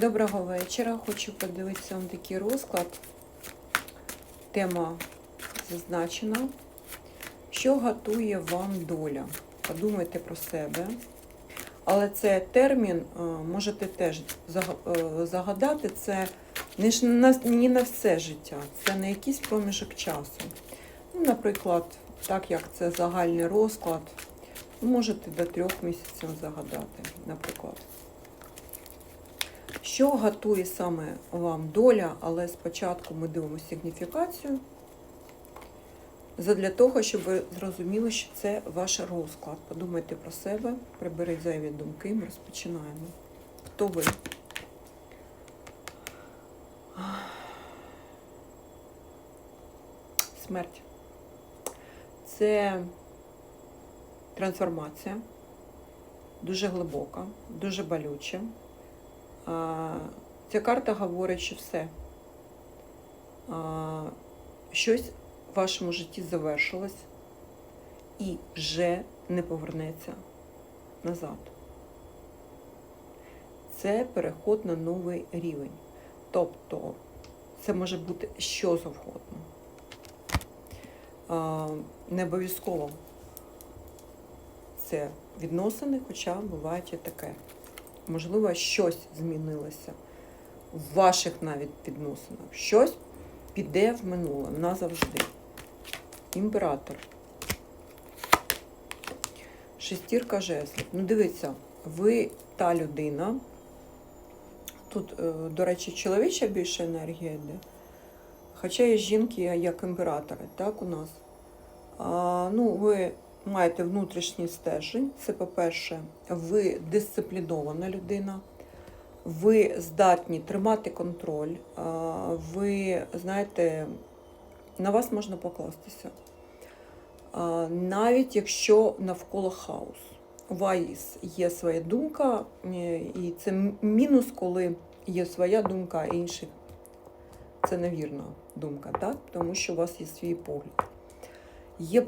Доброго вечора. Хочу подивитися вам такий розклад. Тема зазначена. Що готує вам доля? Подумайте про себе. Але це термін е, можете теж е, загадати. Це не на, все життя, це на якийсь проміжок часу. Ну, наприклад, так як це загальний розклад, можете до трьох місяців загадати, наприклад. Що готує саме вам доля, але спочатку ми дивимося сигніфікацію. Задля того, щоб ви зрозуміли, що це ваш розклад. Подумайте про себе, приберіть зайві думки, ми розпочинаємо. Хто ви? Смерть. Це трансформація, дуже глибока, дуже болюча. Ця карта говорить, що все. Щось в вашому житті завершилось і вже не повернеться назад. Це переход на новий рівень. Тобто це може бути що завгодно. Не обов'язково це відносини, хоча буває таке. Можливо, щось змінилося в ваших навіть відносинах. Щось піде в минуле назавжди. Імператор. Шестірка жезлів. Ну, дивіться, ви та людина. Тут, е, до речі, чоловіча більше енергія йде. Хоча є жінки як імператори, так, у нас. А, ну, ви маєте внутрішній стержень. Це, по-перше, ви дисциплінована людина, ви здатні тримати контроль, ви знаєте, на вас можна покластися. Навіть якщо навколо хаос. У вас є своя думка, і це мінус, коли є своя думка, а інших це невірна думка, так? тому що у вас є свій погляд. Є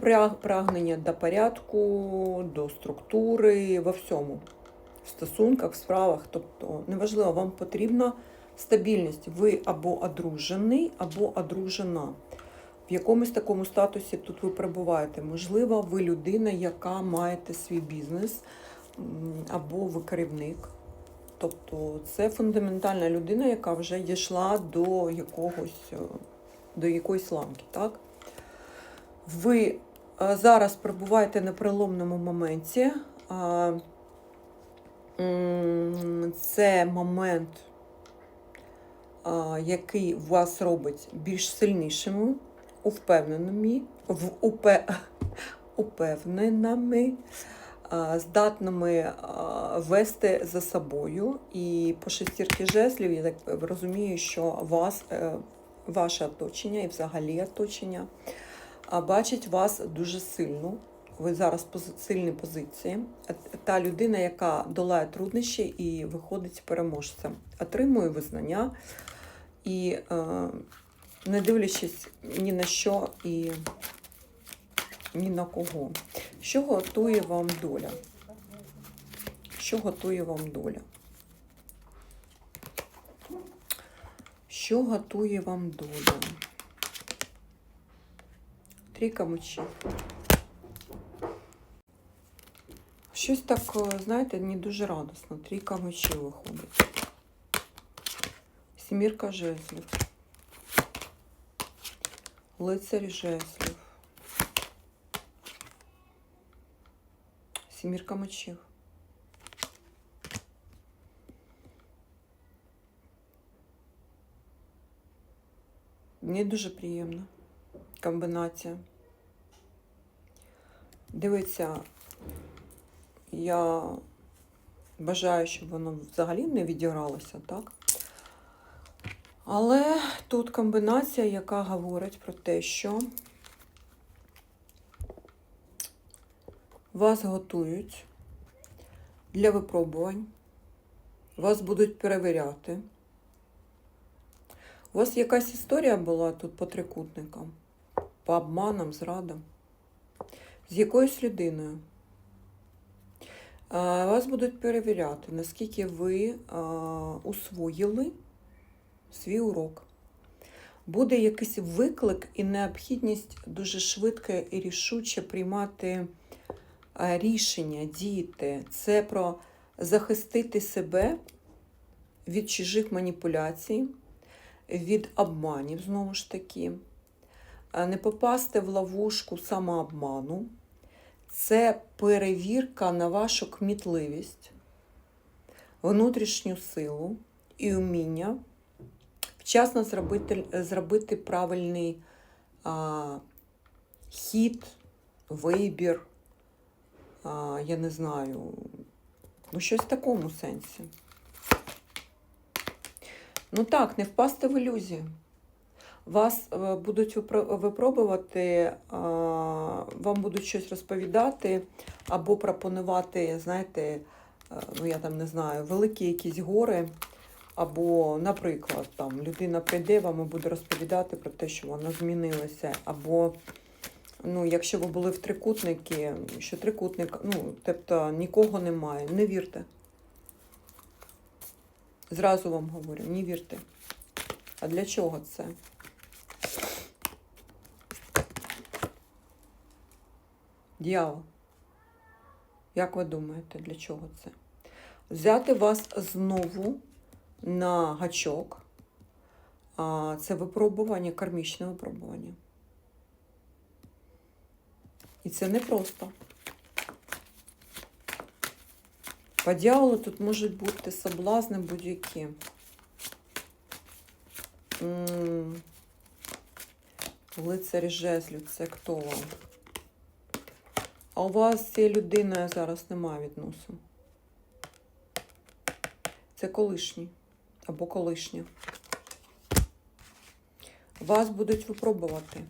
прагнення до порядку, до структури, во всьому. В стосунках, в справах. Тобто, неважливо, вам потрібна стабільність. Ви або одружений, або одружена. В якомусь такому статусі тут ви перебуваєте. Можливо, ви людина, яка маєте свій бізнес, або ви керівник. Тобто це фундаментальна людина, яка вже дійшла до якогось, до якоїсь ламки, так? Ви е, зараз перебуваєте на переломному моменті. Це момент, який вас робить більш сильнішими, впевненими, упевненими, здатними вести за собою. І по шестірки жезлів я так розумію, що вас, е, ваше оточення і взагалі оточення а, бачить вас дуже сильно. Ви зараз в сильній позиції. Та людина, яка долає труднощі і виходить переможцем, отримує визнання і, е, не дивлячись ні на що і ні на кого. Що готує вам доля? Що готує вам доля? Що готує вам доля? Трійка мечів. Щось так, е, знаєте, не дуже радосно. Трійка мечів виходить. Сімірка жезлів. Лицарь жезлів. Сімірка мечів. Мені дуже приємно. Комбінація. Дивіться, я бажаю, щоб воно взагалі не відігралося, так? Але тут комбінація, яка говорить про те, що вас готують для випробувань, вас будуть перевіряти. У вас якась історія була тут по трикутникам, по обманам, зрадам, з якоюсь людиною. Вас будуть перевіряти, наскільки ви усвоїли свій урок. Буде якийсь виклик і необхідність дуже швидко і рішуче приймати рішення, діяти. Це про захистити себе від чужих маніпуляцій, від обманів, знову ж таки, не попасти в ловушку самообману. Це перевірка на вашу кмітливість, внутрішню силу і вміння вчасно зробити, зробити правильний а, хід, вибір, а, я не знаю, ну щось в такому сенсі. Ну так, не впасти в ілюзію. Вас е, будуть випробувати, е, вам будуть щось розповідати або пропонувати, знаєте, е, ну я там не знаю, великі якісь гори. Або, наприклад, там людина прийде вам і буде розповідати про те, що вона змінилася. Або, ну, якщо ви були в трикутники, що трикутник, ну, тобто нікого немає, не вірте. Зразу вам говорю, не вірте. А для чого це? Дьявол. Як ви думаєте, для чого це? Взяти вас знову на гачок. Це випробування, кармічне випробування. І це не просто. По дьяволу тут можуть бути соблазни будь-які. Лицарь жезлів, це хто вам? А у вас з цією людиною зараз немає відносин. Це колишній або колишня. Вас будуть випробувати.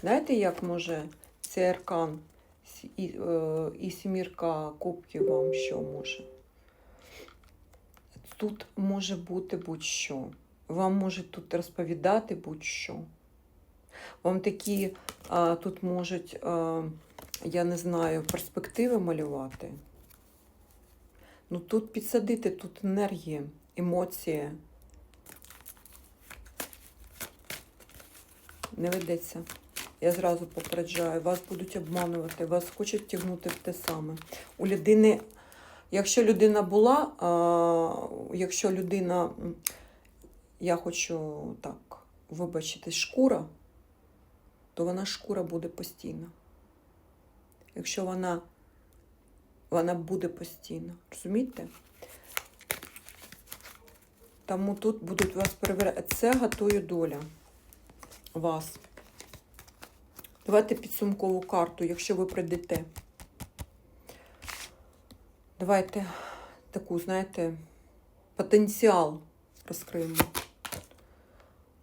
Знаєте, як може цей аркан і, е, і сімірка кубків вам що може? Тут може бути будь-що. Вам можуть тут розповідати будь-що. Вам такі а, тут можуть, а, я не знаю, перспективи малювати. Ну тут підсадити, тут енергія, емоція. Не ведеться. Я зразу попереджаю, вас будуть обманувати, вас хочуть тягнути в те саме. У людини, якщо людина була, а, якщо людина, я хочу так вибачити, шкура, то вона шкура буде постійно. Якщо вона, вона буде постійно. Розумієте? Тому тут будуть вас перевіряти. Це готує доля вас. Давайте підсумкову карту, якщо ви прийдете. Давайте таку, знаєте, потенціал розкриємо.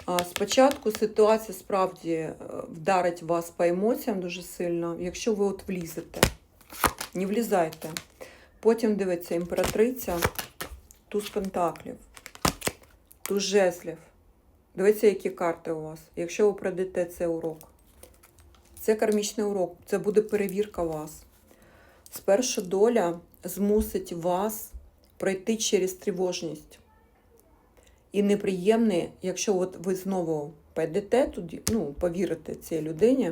Спочатку ситуація справді е, вдарить вас по емоціям дуже сильно, якщо ви от влізете. Не влізайте. Потім дивиться імператриця, туз пентаклів, туз жезлів. Дивіться, які карти у вас. Якщо ви пройдете цей урок. Це кармічний урок, це буде перевірка вас. Спершу доля змусить вас пройти через тривожність. І неприємне, якщо от ви знову підете туди, ну, повірите цій людині,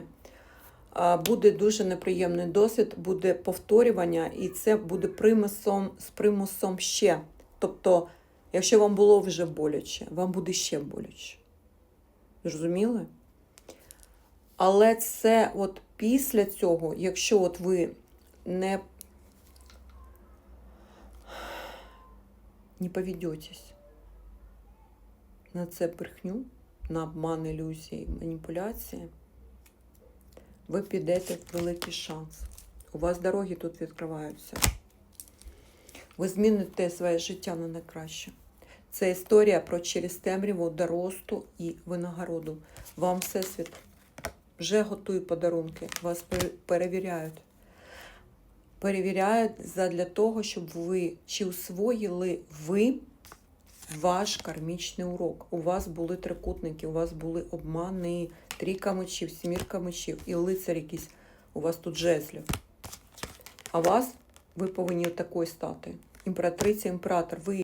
буде дуже неприємний досвід, буде повторювання, і це буде примусом, з примусом ще. Тобто, якщо вам було вже боляче, вам буде ще боляче. Зрозуміли? Але це от після цього, якщо от ви не, не поведетесь на це брехню, на обман ілюзії, маніпуляції, ви підете в великий шанс. У вас дороги тут відкриваються. Ви зміните своє життя на найкраще. Це історія про через темряву до росту і винагороду. Вам всесвіт вже готує подарунки, вас перевіряють. Перевіряють задля того, щоб ви чи усвоїли ви ваш кармічний урок. У вас були трикутники, у вас були обмани, трійка мечів, сімірка мечів і лицар якийсь. У вас тут жезлів. А вас Ви повинні такою стати. Імператриця, імператор. Ви